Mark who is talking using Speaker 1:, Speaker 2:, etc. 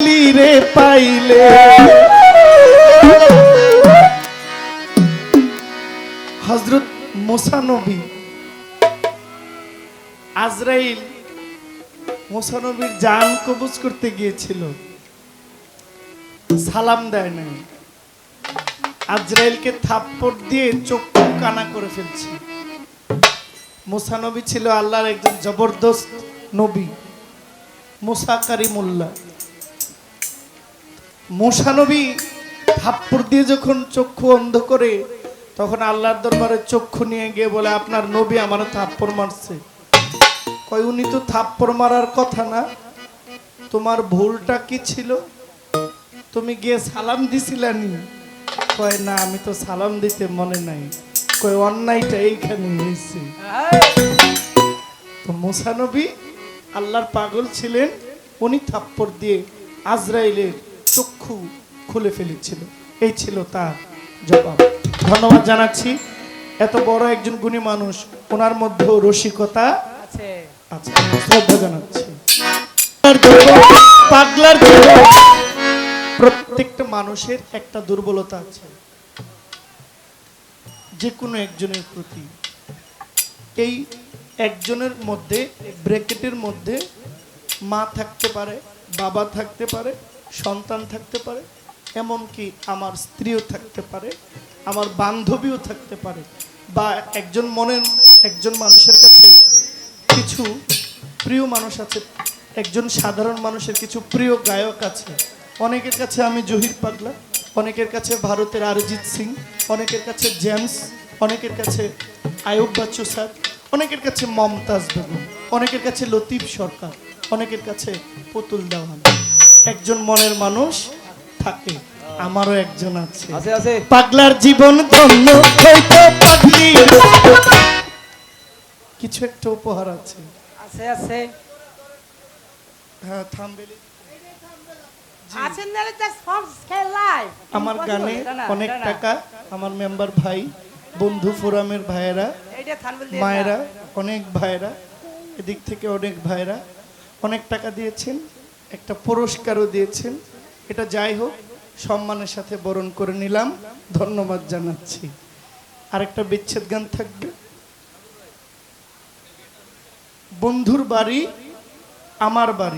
Speaker 1: রে পাইলে। হজরত মোসানবী, আজরাইল মোসানবীর জান কবজ করতে গিয়েছিল। সালাম দেয় নাই। আজরাইলকে থাপ্পড় দিয়ে চক্ষু কানা করে ফেলছে। মোসানবী ছিল আল্লাহর একজন জবরদস্ত নবী মোসাকারি মোল্লা মোসানবী থাপ্পড় দিয়ে যখন চক্ষু অন্ধ করে, তখন আল্লাহর দরবারে চক্ষু নিয়ে গিয়ে বলে, আপনার নবী আমার থাপ্পড় মারছে। কয়, উনি তো থাপ্পড় মারার কথা না। তোমার ভুলটা কি ছিল? তুমি গিয়ে সালাম দিছিলানি কয়, না, আমি তো সালাম দিতে মনে নাই। কয়, অন্যায়টা এইখানে হয়েছে। তো মুসানবী আল্লাহর পাগল ছিলেন, উনি থাপ্পড় দিয়ে আজরাইলের চক্ষু খুলে ফেলেছিল। এই ছিল তার জবাব। ধন্যবাদ জানাচ্ছি। এত বড় একজন গুণী মানুষ ওনার মধ্যেও রসিকতা
Speaker 2: আছে।
Speaker 1: শ্রদ্ধা জানাচ্ছি। পাগলার প্রত্যেকটা মানুষের একটা দুর্বলতা আছে। যে কোনো একজনের প্রতি। এই একজনের মধ্যে ব্র্যাকেটের মধ্যে মা থাকতে পারে বাবা থাকতে পারে সন্তান থাকতে পারে, এমনকি আমার স্ত্রীও থাকতে পারে, আমার বান্ধবীও থাকতে পারে, বা একজন মনের একজন মানুষের কাছে কিছু প্রিয় মানুষ আছে, একজন সাধারণ মানুষের কিছু প্রিয় গায়ক আছে। অনেকের কাছে আমি জহির পাগলা, অনেকের কাছে ভারতের অরিজিৎ সিং, অনেকের কাছে জেমস, অনেকের কাছে আয়ুব বাচ্চু স্যার, অনেকের কাছে মমতাজ বেগম, অনেকের কাছে লতিফ সরকার, অনেকের কাছে পুতুল দেওয়ান। একজন মনের মানুষ থাকে আমারও একজন আছে।
Speaker 2: আছে আছে।
Speaker 1: পাগলার জীবন ধন্য হইতো কিছু একটা উপহার আছে।
Speaker 2: আছে আছে।
Speaker 1: হ্যাঁ থামবেলি। আমার গানে অনেক টাকা আমার মেম্বার ভাই বন্ধু ফোরামের ভাইয়েরা মায়েরা অনেক ভাইয়েরা এদিক থেকে অনেক ভাইয়েরা অনেক টাকা দিয়েছেন। একটা পুরস্কারও দিয়েছেন। এটা যাই হোক, সম্মানের সাথে বরণ করে নিলাম। ধন্যবাদ জানাচ্ছি। আরেকটা বিচ্ছেদ গান থাকবে। বন্ধুর বাড়ি, আমার বাড়ি।